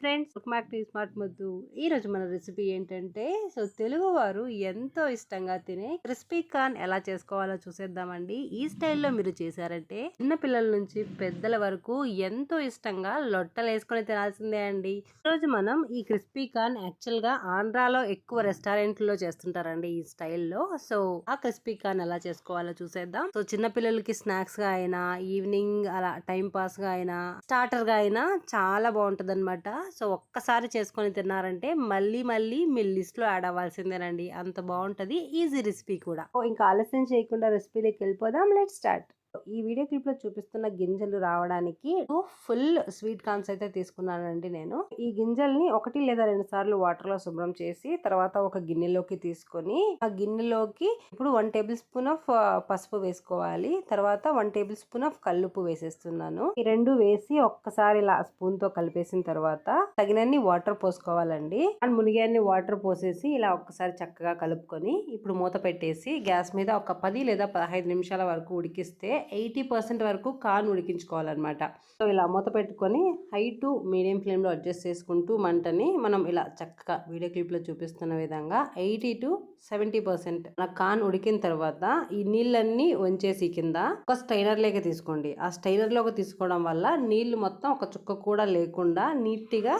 Friends Mac tea smart ముద్దు. ఈ రోజు మన రెసిపీ ఏంటంటే సో తెలుగు వారు ఎంతో ఇష్టంగా తినే క్రిస్పీ కార్న్ ఎలా చేసుకోవాలో చూసేద్దామండి. ఈ స్టైల్లో మీరు చేశారంటే చిన్న పిల్లల నుంచి పెద్దల వరకు ఎంతో ఇష్టంగా లొట్టలు వేసుకొని తినాల్సిందే అండి. ఈ రోజు మనం ఈ క్రిస్పీ కార్న్ యాక్చువల్గా ఆంధ్రాలో ఎక్కువ రెస్టారెంట్లో చేస్తుంటారండి ఈ స్టైల్లో. సో ఆ క్రిస్పీ కార్న్ ఎలా చేసుకోవాలో చూసేద్దాం. సో చిన్న పిల్లలకి స్నాక్స్గా అయినా ఈవినింగ్ అలా టైం పాస్గా అయినా స్టార్టర్గా అయినా చాలా బాగుంటుంది అనమాట సో ఒక్కసారి చేసుకొని తిన్నారంటే మళ్ళీ మళ్ళీ మీ లిస్ట్లో యాడ్ అవ్వాల్సిందేనండి. అంత బాగుంటుంది ఈజీ రెసిపీ కూడా. ఓ, ఇంకా ఆలస్యం చేయకుండా రెసిపీలోకి వెళ్ళిపోదాం. Let start. ఈ వీడియో క్లిప్లో చూపిస్తున్న గింజలు రావడానికి ఫుల్ స్వీట్ కార్న్స్ అయితే తీసుకున్నానండి నేను. ఈ గింజల్ని ఒకటి లేదా రెండు సార్లు వాటర్లో శుభ్రం చేసి తర్వాత ఒక గిన్నెలోకి తీసుకొని ఆ గిన్నెలోకి ఇప్పుడు వన్ టేబుల్ స్పూన్ ఆఫ్ పసుపు వేసుకోవాలి. తర్వాత వన్ టేబుల్ స్పూన్ ఆఫ్ కల్లుప్పు వేసేస్తున్నాను. ఈ రెండు వేసి ఒక్కసారి ఇలా స్పూన్తో కలిపేసిన తర్వాత తగినన్ని వాటర్ పోసుకోవాలండి. అండ్ మునిగాన్ని వాటర్ పోసేసి ఇలా ఒక్కసారి చక్కగా కలుపుకొని ఇప్పుడు మూత పెట్టేసి గ్యాస్ మీద ఒక పది లేదా పదహైదు నిమిషాల వరకు ఉడికిస్తే ఎయిటీ పర్సెంట్ వరకు కాన్ ఉడికించుకోవాలన్నమాట. సో ఇలా మూత పెట్టుకొని హై టు మీడియం ఫ్లేమ్లో అడ్జస్ట్ చేసుకుంటూ మంటని మనం ఇలా చక్కగా వీడియో క్లిప్లో చూపిస్తున్న విధంగా eighty to seventy percent corn ఉడికిన తర్వాత ఈ నీళ్ళన్నీ వంచేసి కింద ఒక స్టైనర్ లేక తీసుకోండి. ఆ స్టైనర్లోకి తీసుకోవడం వల్ల నీళ్ళు మొత్తం ఒక చుక్క కూడా లేకుండా నీట్గా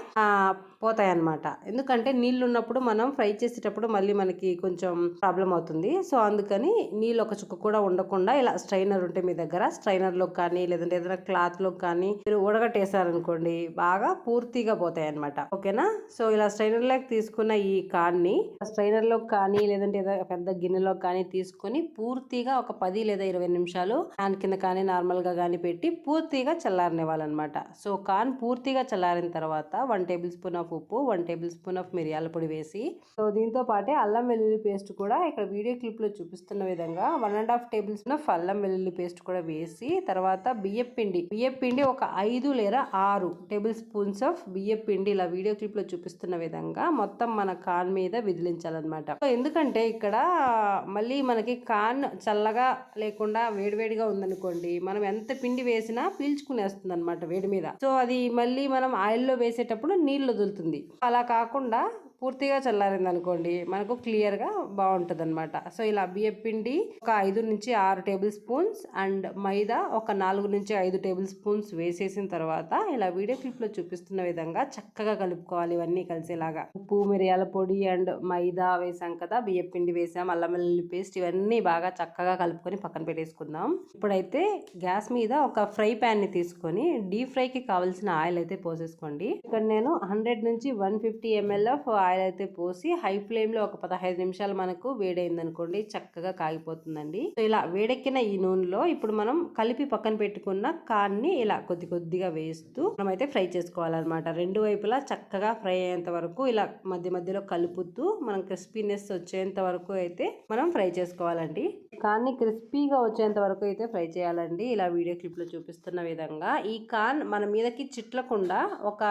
పోతాయి అన్నమాట ఎందుకంటే నీళ్ళు ఉన్నప్పుడు మనం ఫ్రై చేసేటప్పుడు మళ్ళీ మనకి కొంచెం ప్రాబ్లం అవుతుంది. సో అందుకని నీళ్ళు ఒక చుక్క కూడా ఉండకుండా ఇలా స్ట్రైనర్ ఉంటే మీ దగ్గర? స్ట్రైనర్లో కానీ లేదంటే ఏదైనా క్లాత్లో కానీ మీరు ఉడగట్టేసారనుకోండి బాగా పూర్తిగా పోతాయి అనమాట ఓకేనా? సో ఇలా స్ట్రైనర్లోకి తీసుకున్న ఈ కాన్ని స్ట్రైనర్లో కానీ లేదంటే ఏదైనా పెద్ద గిన్నెలో కానీ తీసుకొని పూర్తిగా ఒక పది లేదా ఇరవై నిమిషాలు ఫ్యాన్ కింద కానీ నార్మల్గా కానీ పెట్టి పూర్తిగా చల్లారనివ్వాలన్నమాట. సో కాన్ పూర్తిగా చల్లారిన తర్వాత వన్ టేబుల్ స్పూన్ ఆఫ్ ఉప్పు వన్ టేబుల్ స్పూన్ ఆఫ్ మిరియాల పొడి వేసి సో దీంతో పాటే అల్లం వెల్లుల్లి పేస్ట్ కూడా ఇక్కడ వీడియో క్లిప్లో చూపిస్తున్న విధంగా one and half tablespoon of అల్లం వెల్లుల్లి పేస్ట్ కూడా వేసి తర్వాత బియ్యం పిండి బియ్యం పిండి ఒక ఐదు లేదా ఆరు టేబుల్ స్పూన్స్ ఆఫ్ బియ్యం పిండి ఇలా వీడియో క్లిప్లో చూపిస్తున్న విధంగా మొత్తం మన కాన్ మీద విదిలించాలన్నమాట. సో ఎందుకంటే ఇక్కడ మళ్ళీ మనకి కాన్ చల్లగా లేకుండా వేడివేడిగా ఉందనుకోండి మనం ఎంత పిండి వేసినా పీల్చుకునేస్తుంది అనమాట వేడి మీద. సో అది మళ్ళీ మనం ఆయిల్లో వేసేటప్పుడు నీళ్ళు వదులుతుంది. అలా కాకుండా పూర్తిగా చల్లారింది అనుకోండి మనకు క్లియర్గా అనమాట సో ఇలా బియ్య పిండి ఒక ఐదు నుంచి ఆరు టేబుల్ స్పూన్స్ అండ్ మైదా ఒక నాలుగు నుంచి ఐదు టేబుల్ స్పూన్స్ వేసేసిన తర్వాత ఇలా వీడియో క్లిప్లో చూపిస్తున్న విధంగా చక్కగా కలుపుకోవాలి ఇవన్నీ కలిసేలాగా. ఉప్పు మిరియాల పొడి అండ్ మైదా వేసాం కదా బియ్య పిండి వేసాం అల్లం వెల్లుల్లి పేస్ట్ ఇవన్నీ బాగా చక్కగా కలుపుకొని పక్కన పెట్టేసుకుందాం. ఇప్పుడైతే గ్యాస్ మీద ఒక ఫ్రై ప్యాన్ని తీసుకొని డీప్ ఫ్రైకి కావాల్సిన ఆయిల్ అయితే పోసేసుకోండి. ఇక్కడ నేను హండ్రెడ్ నుంచి one fifty ML of oil అయితే పోసి హై ఫ్లేమ్లో ఒక పదహైదు నిమిషాలు మనకు వేడైంది అనుకోండి చక్కగా కాగిపోతుందండి. సో ఇలా వేడెక్కిన ఈ నూనెలో ఇప్పుడు మనం కలిపి పక్కన పెట్టుకున్న కాన్ని ఇలా కొద్ది కొద్దిగా వేస్తూ మనమైతే ఫ్రై చేసుకోవాలన్నమాట. రెండు వైపులా చక్కగా ఫ్రై అయ్యేంత వరకు ఇలా మధ్య మధ్యలో కలుపుతూ మనం క్రిస్పీనెస్ వచ్చేంత వరకు అయితే మనం ఫ్రై చేసుకోవాలండి. కాన్ని క్రిస్పీగా వచ్చేంత వరకు అయితే ఫ్రై చేయాలండి. ఇలా వీడియో క్లిప్లో చూపిస్తున్న విధంగా. ఈ కాన్ మన మీదకి చిట్లకుండా ఒక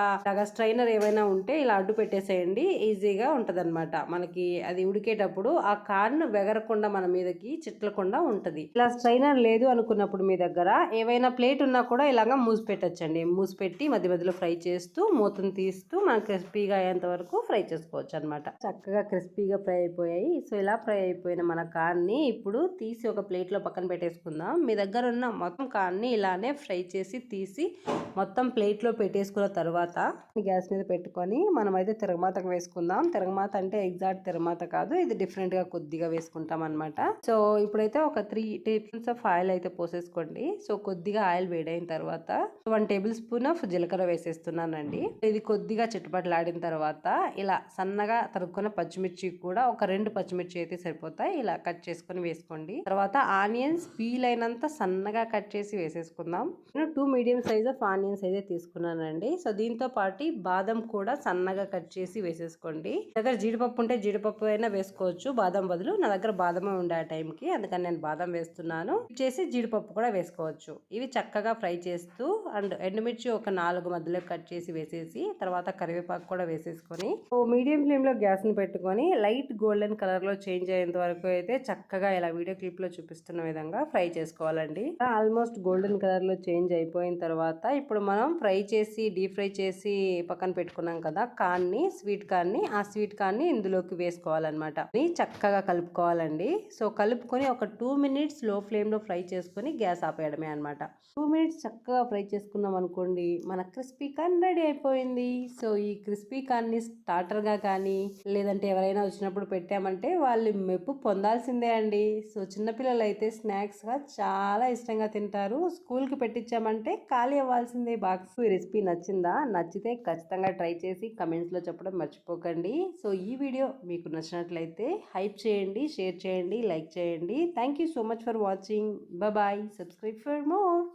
స్ట్రైనర్ ఏమైనా ఉంటే ఇలా అడ్డు పెట్టేసేయండి ఈజీగా ఉంటుందన్నమాట. మనకి అది ఉడికేటప్పుడు ఆ కార్న్ వెగరకుండా మన మీదకి చిట్లకుండా ఉంటుంది. ఇలా స్ట్రైనర్ లేదు అనుకున్నప్పుడు మీ దగ్గర ఏవైనా ప్లేట్ ఉన్నా కూడా ఇలాగా మూసి పెట్టచ్చండి. మూసి పెట్టి మధ్య మధ్యలో ఫ్రై చేస్తూ మూతను తీస్తూ మనం క్రిస్పీగా అయ్యేంత వరకు ఫ్రై చేసుకోవచ్చు అనమాట చక్కగా క్రిస్పీగా ఫ్రై అయిపోయాయి. సో ఇలా ఫ్రై అయిపోయిన మన కార్న్ని ఇప్పుడు తీసి ఒక ప్లేట్లో పక్కన పెట్టేసుకుందాం. మీ దగ్గర ఉన్న మొత్తం కార్న్ని ఇలానే ఫ్రై చేసి తీసి మొత్తం ప్లేట్లో పెట్టేసుకున్న తర్వాత గ్యాస్ మీద పెట్టుకొని మనం అయితే తిరగమాతకు వేసుకుందాం తిరగమాత అంటే ఎగ్జాక్ట్ తిరగమాత కాదు ఇది డిఫరెంట్గా కొద్దిగా వేసుకుంటాం అనమాట సో ఇప్పుడైతే ఒక త్రీ టేబుల్స్ ఆఫ్ ఆయిల్ అయితే పోసేసుకోండి. సో కొద్దిగా ఆయిల్ వేడైన తర్వాత వన్ టేబుల్ స్పూన్ ఆఫ్ జీలకర్ర వేసేస్తున్నానండి. ఇది కొద్దిగా చిట్టుపట్లాడిన తర్వాత ఇలా సన్నగా తరుక్కున్న పచ్చిమిర్చి కూడా ఒక రెండు పచ్చిమిర్చి అయితే సరిపోతాయి. ఇలా కట్ చేసుకొని వేసుకోండి. తర్వాత ఆనియన్స్ పీల్ అయినంత సన్నగా కట్ చేసి వేసేసుకుందాం. నేను two medium size of onions అయితే తీసుకున్నానండి. సో దీంతో పాటు బాదం కూడా సన్నగా కట్ చేసి వేసేసుకోండి. వేసుకోండి. దగ్గర జీడిపప్పు ఉంటే జీడిపప్పు అయినా వేసుకోవచ్చు. బాదం బదులు నా దగ్గర బాదమే ఉండే ఆ టైంకి అందుకని నేను బాదం వేస్తున్నాను. చేసి జీడిపప్పు కూడా వేసుకోవచ్చు. ఇవి చక్కగా ఫ్రై చేస్తూ అండ్ ఎండుమిర్చి ఒక నాలుగు మధ్యలో కట్ చేసి వేసేసి తర్వాత కరివేపాకు కూడా వేసేసుకొని మీడియం ఫ్లేమ్లో గ్యాస్ని పెట్టుకొని లైట్ గోల్డెన్ కలర్లో చేంజ్ అయ్యేంత వరకు అయితే చక్కగా ఇలా వీడియో క్లిప్లో చూపిస్తున్న విధంగా ఫ్రై చేసుకోవాలండి. ఆల్మోస్ట్ గోల్డెన్ కలర్లో చేంజ్ అయిపోయిన తర్వాత ఇప్పుడు మనం ఫ్రై చేసి డీప్ ఫ్రై చేసి పక్కన పెట్టుకున్నాం కదా కాన్ని స్వీట్ కార్న్ని ఆ స్వీట్ కార్న్ని ఇందులోకి వేసుకోవాలన్నమాట. చక్కగా కలుపుకోవాలండి. సో కలుపుకొని ఒక టూ మినిట్స్లో ఫ్లేమ్లో ఫ్రై చేసుకొని గ్యాస్ ఆపేయడమే అనమాట టూ మినిట్స్ చక్కగా ఫ్రై చేసుకున్నాం అనుకోండి మన క్రిస్పీ కార్న్ రెడీ అయిపోయింది. సో ఈ క్రిస్పీ కార్న్ని స్టార్టర్గా కానీ లేదంటే ఎవరైనా వచ్చినప్పుడు పెట్టామంటే వాళ్ళు మెప్పు పొందాల్సిందే అండి. సో చిన్నపిల్లలు అయితే స్నాక్స్గా చాలా ఇష్టంగా తింటారు. స్కూల్కి పెట్టించామంటే ఖాళీ అవ్వాల్సిందే. బాక్స్ ఈ రెసిపీ నచ్చిందా? నచ్చితే ఖచ్చితంగా ట్రై చేసి కమెంట్స్లో చెప్పడం మర్చిపోక మర్చిపోకండి సో ఈ వీడియో మీకు నచ్చినట్లయితే హైప్ చేయండి షేర్ చేయండి లైక్ చేయండి. Thank you so much for watching. Bye. Subscribe for more.